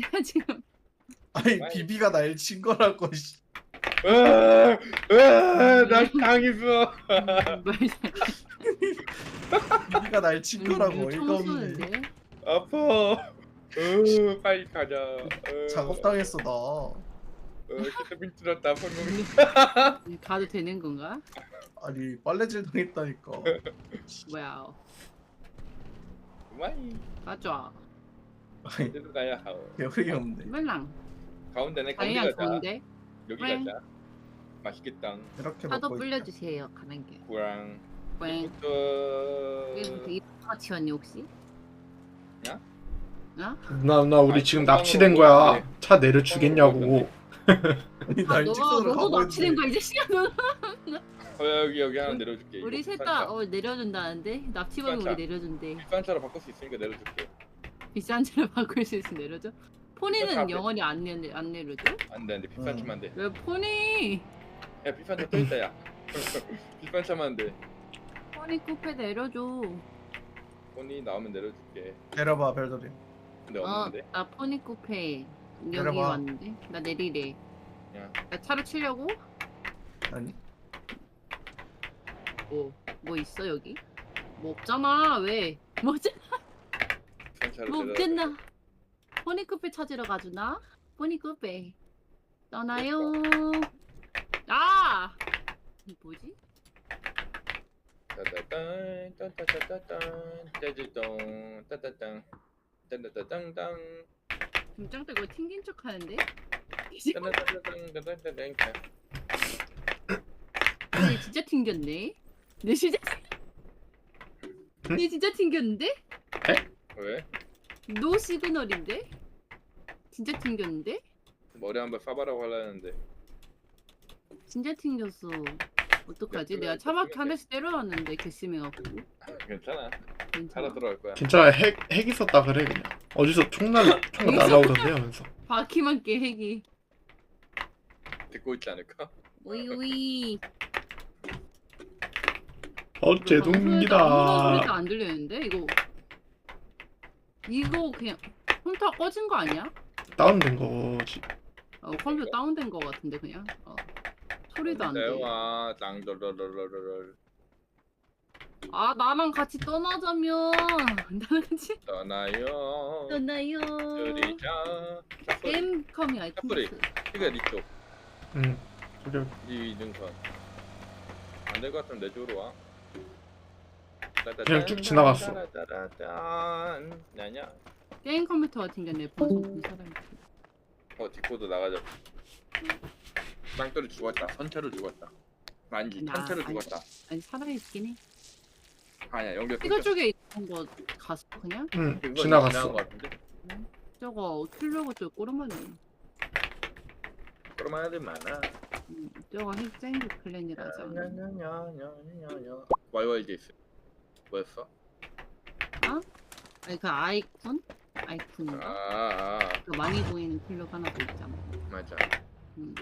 제가 지금 아니. 비비가 날 친 거라고 씨. 으나 당했어. 뭘 비비가 날 친 거라고 어이가 없네? 아파. 으 빨리 가자. 으, 작업당했어 나으 진짜 민들었다 성공이. 가도 되는 건가? 아니 빨래질 당했다니까 뭐야? 많이 가자. 이대로 가야 하오. 개어이 없네 멜랑. 가운데네 가운데 방향 가자. 좋은데? 여기 왜? 가자. 맛있겠다. 이렇게 파도 먹고 불려주세요. 가는 게. 구랑. 여기부터 이파치 언니 혹시? 야? 어? 누나 누나 우리 아니, 지금 건강으로 납치된 거야. 먹어야 차 내려주겠냐고. 아니 아, 날 너가 직선으로 너도 가고 납치된 거야 이제 시간 너. 어, 여기 여기 하나 내려줄게. 우리 셋 다 어, 내려준다는데 납치범이 비싼 우리 내려준대. 비싼 차로 바꿀 수 있으니까 내려줄게. 비싼 차를 바꿀 수 있으면 내려줘. 차 포니는. 영원히 안, 내, 안 내려줘? 안돼 안돼 비싼 음. 차만 안 돼. 왜 포니? 야 비싼 차 또 있다 야. 비싼 차만 안 돼. 포니 쿠페 내려줘. 돈이 나오면 내려줄게. 내려봐 별돌이 근데 어, 없는데. 나 포니 쿠페 여기 내려봐. 왔는데 나 내리래. 야. 나 차를 치려고? 아니 뭐, 뭐 있어 여기? 뭐 없잖아 왜? 뭐지? 비싼 차로 뭐 내려. 없겠나? 포니 쿠페 찾으러 가주나? 포니 쿠페 떠나요. 아! 이 뭐지? 따따딴 딴따따따딴 짜지똥 따따땅 딴따따땅땅 김짱 이거 튕긴 척 하는데? 따따따땅 따따따땅 얘 진짜 튕겼네. 내 진짜 얘 진짜 튕겼는데? 왜? 노 시그널인데? 진짜 튕겼는데? 머리 한번 쏴봐라고 하려는데 진짜 튕겼어. 어떡하지? 내가. 한 대씩 때려놨는데 개심해갖고. 괜찮아 괜찮아. 들어갈 거야 진짜 핵, 핵 있었다 그래 그냥. 어디서 총날 총 날라오던데 하면서. 바퀴만 깨 핵이. 듣고 있지 않을까? 오이 오이. 어째 아무런 동기다. 소리도 안 들리는데 이거. 이거 그냥 컴퓨터 꺼진 거 아니야? 다운된 거지. 어, 컴퓨터 다운된 거 같은데 그냥. 어. 소리도 안 돼. 대화 땅돌돌돌돌돌 아 나랑 같이 떠나자면 나랑 같이 떠나요 떠나요. 게임 컴이 샷소리. 아이템. 이거 니쪽 응. 저기 이 능선 안될 것 같으면 내 쪽으로 와 그냥 쭉 지나갔어. 야냐 게임 컴퓨터가 튕겼네 방송 본 사람이. 어 디코드 나가자 땅돌이 죽었다 선체로 죽었다 아니지 나- 아니. 죽었다 아니 살아 있긴 해. 아니야 연결 이거 쪽에 있던 거 갔어 그냥? 응 지나갔어. 것 같은데 저거 킬려고 저 꼬르마네. 그러면 애들 많아 음, 저거 핵쟁이 클랜이라서. YYG 있어 뭐였어? 아니 그 아이콘? 아이콘인가? 아아 아, 그 많이 보이는 킬러가 하나 더 있잖아. 맞아 음.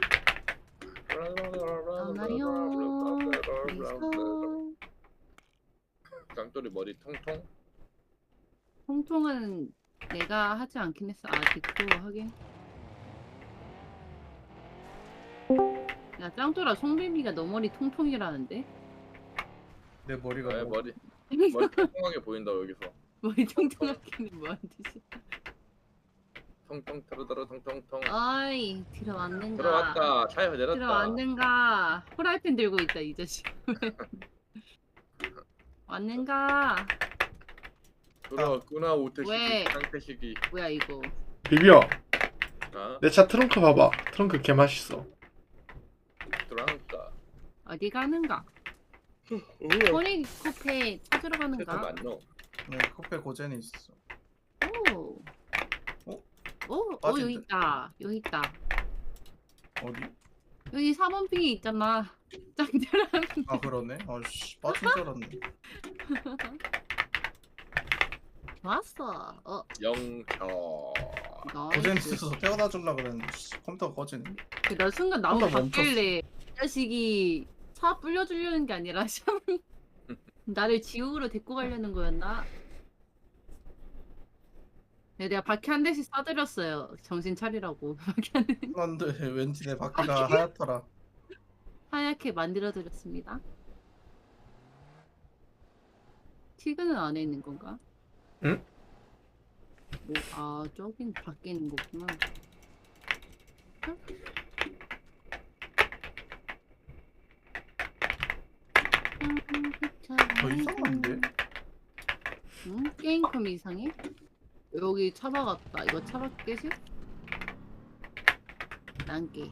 그래서 땅돌이 머리 통통 통통은 내가 하지 않긴 했어. 아 딕도 하긴. 야 짱돌아 송비비가 너 머리 통통이라는데? 내 머리가 왜 뭐- 머리 머리 통통하게 보인다 여기서 머리 통통하기는 뭐한 뜻이야? 통통 타르다르 통통통 아이 들어왔는가? 들어왔다 차에 내렸다 들어왔는가? 프라이팬 들고 있다 이 자식. 왔는가? 들어왔구나 오태식이 왜? 상태식이 뭐야 이거? 비비야 아 내 차 트렁크 봐봐. 트렁크 개 맛있어. 들어왔다 어디 가는가? 포니 코페 찾으러 세트 가는가? 맞노 네, 커피 고젠이 있어 오. 어? 오, 오 빠진대. 여기 있다. 여기 있다. 어디? 여기 4번 빙이 있잖아. 짱들아. 아 그러네 아씨 빠진 줄 알았네 좋았어. 어, 영켜 고젠 나이스. 있어서 태워다 줄라 그랬는데 씨, 컴퓨터가 꺼지네 나 순간 나무 멈췄어. 바뀔래. 이 자식이 차 불려주려는 게 아니라 참 나를 지옥으로 데리고 가려는 거였나? 네, 내가 바퀴 한 대씩 싸드렸어요. 정신 차리라고. 바퀴 한 대. 안돼 왠지 내 바퀴가 하얗더라. 하얗게 만들어드렸습니다. 티그는 안에 있는 건가? 응? 뭐, 아, 저긴 밖에 있는 거구나. 더 이상한데? 응? 게임컴 이상해? 여기 차박았다. 이거 차박 깨지? 난 깨.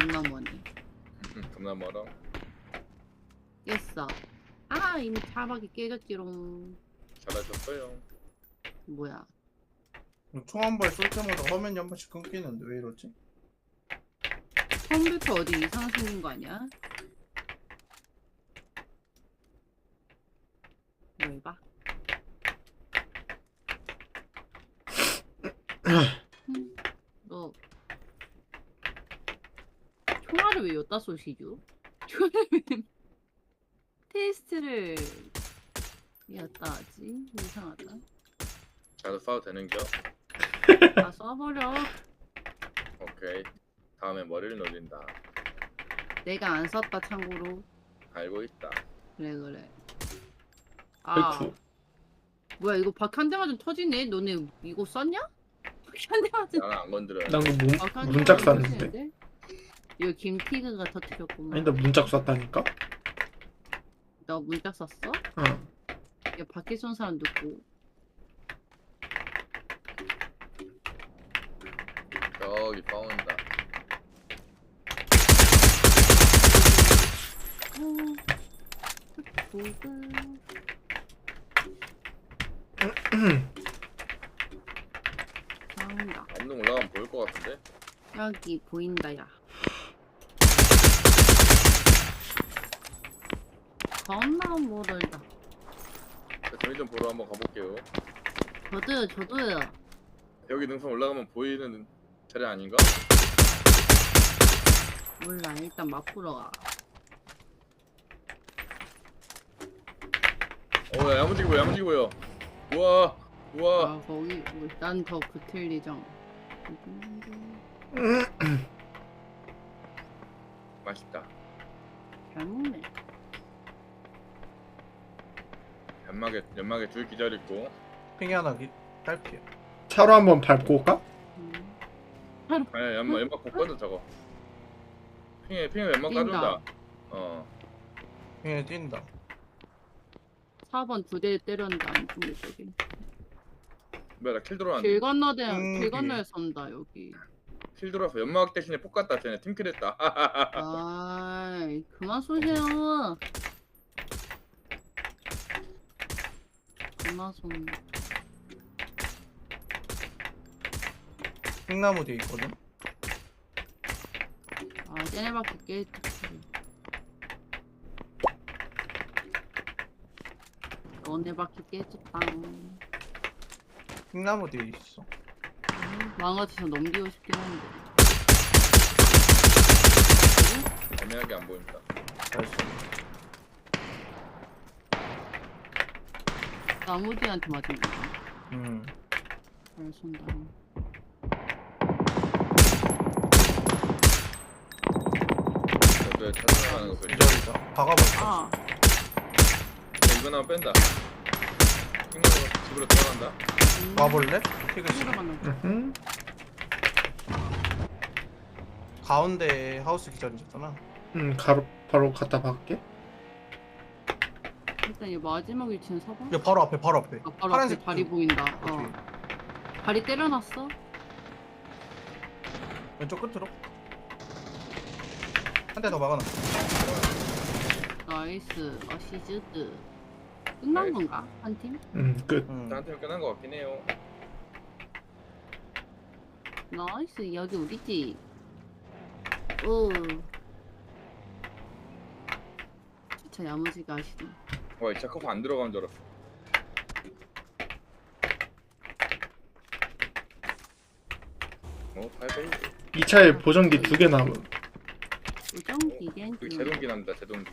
겁나 머네. 음, 겁나 멀어. 깼어. 아 이미 차박이 깨졌지롱. 잘하셨어요. 뭐야? 총 한 발 쏠 때마다 화면이 한 번씩 끊기는데 왜 이러지? 컴퓨터 어디 이상 생긴 거 아니야? 뭘 봐? 음, 너 총알을 왜 여따 쏘시죠? 총알을 왜 테스트를 여따 하지? 이상하다. 자도 싸도 되는겨? 다 쏴버려. 오케이. 다음에 머리를 노린다. 내가 안 썼다 참고로. 알고 있다. 그래 그래. 아 아이쿠. 뭐야 이거 바퀴 한대 맞으면 터지네. 너네 이거 썼냐? 바퀴 한대 맞으면 나는 안 건드려. 바퀴 한 문, 대 문짝 쐈는데. 터지는데? 이거 김티그가 터뜨렸구만. 아니 나 문짝 쐈다니까? 너 문짝 썼어? 어. 야 바퀴 쏜 사람 누구? 저기 싸운다. 어, 보그. 나온다. 언능 올라가면 보일 것 같은데? 여기 보인다 야. 겁나 모르다. 저희 좀 보러 한번 가볼게요. 저도요 저도요. 여기 능선 올라가면 보이는 자리 아닌가? 몰라 일단 맛보러 가. 어, 야, 야무지게 보여, 야무지게 보여. 우와, 우와. 아 거기 난더 붙을 예정. 맛있다. 잘 먹네. 연막에, 연막에 둘 기절 있고. 핑이 하나 기- 딸피야. 차로 한번 밟고 올까? 음. 아니, 연막, 연막 복거든 저거. 핑에, 핑에 연막 뛴다. 까준다. 어. 핑에 뛴다. 4번 두 대 때렸는데 안 죽네 저기. 뭐야, 나킬 들어왔는데. 길 건너대 음, 길 건너에 선다 여기. 킬 들어와서 연막 대신에 폭 갔다. 쟤네 팀킬 했다. 아이 그만 쏘세요. 그만 쏜. 핑나무 뒤에 있거든. 아 쟤네밖에 깨. 너네밖에 깨졌다. 핑나무 뒤에 있어. 망아지서 넘기고 싶긴 한데. 애매하게 안 보인다. 나이스. 나무 뒤한테 맞은 거야. 음. 잘 쏜다. 저도 차승하는 거 소리. 기절이다. 박아버렸어. 아, 이거 나면 뺀다. 핑으로 집으로. 음, 와볼래? 티그 씨. 로 가는 거. 음. 가운데 하우스 기절이었잖아. 음, 바로 바로 갖다 박을게. 일단 이 마지막 위치는 서봐. 야 바로 앞에 바로 앞에. 아, 바로 파란색 앞에 발이 그- 보인다. 어. 발이 때려놨어? 왼쪽 끝으로. 한 대 더 막아놔. 나이스. 어시즈드. 끝난 나이스. 건가? 한 팀? 음, 끝. 음. 나한테 끝난 거 같긴 해요. 나이스. 여기 우리지. 오. 진짜 야무지게 하시네. 와, 이 차커프 안 들어간 줄 알았어. 어. 이 차에 보정기 두 개 남은. 우정기. 여기 제동기 납니다, 제동기.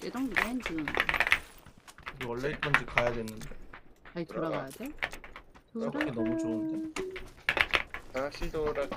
제동기 렌즈. 여기 원래 있던 집 가야겠는데. 다시 들어가. 돌아가야 돼? 떡볶이 너무 좋은데. 다시 돌아가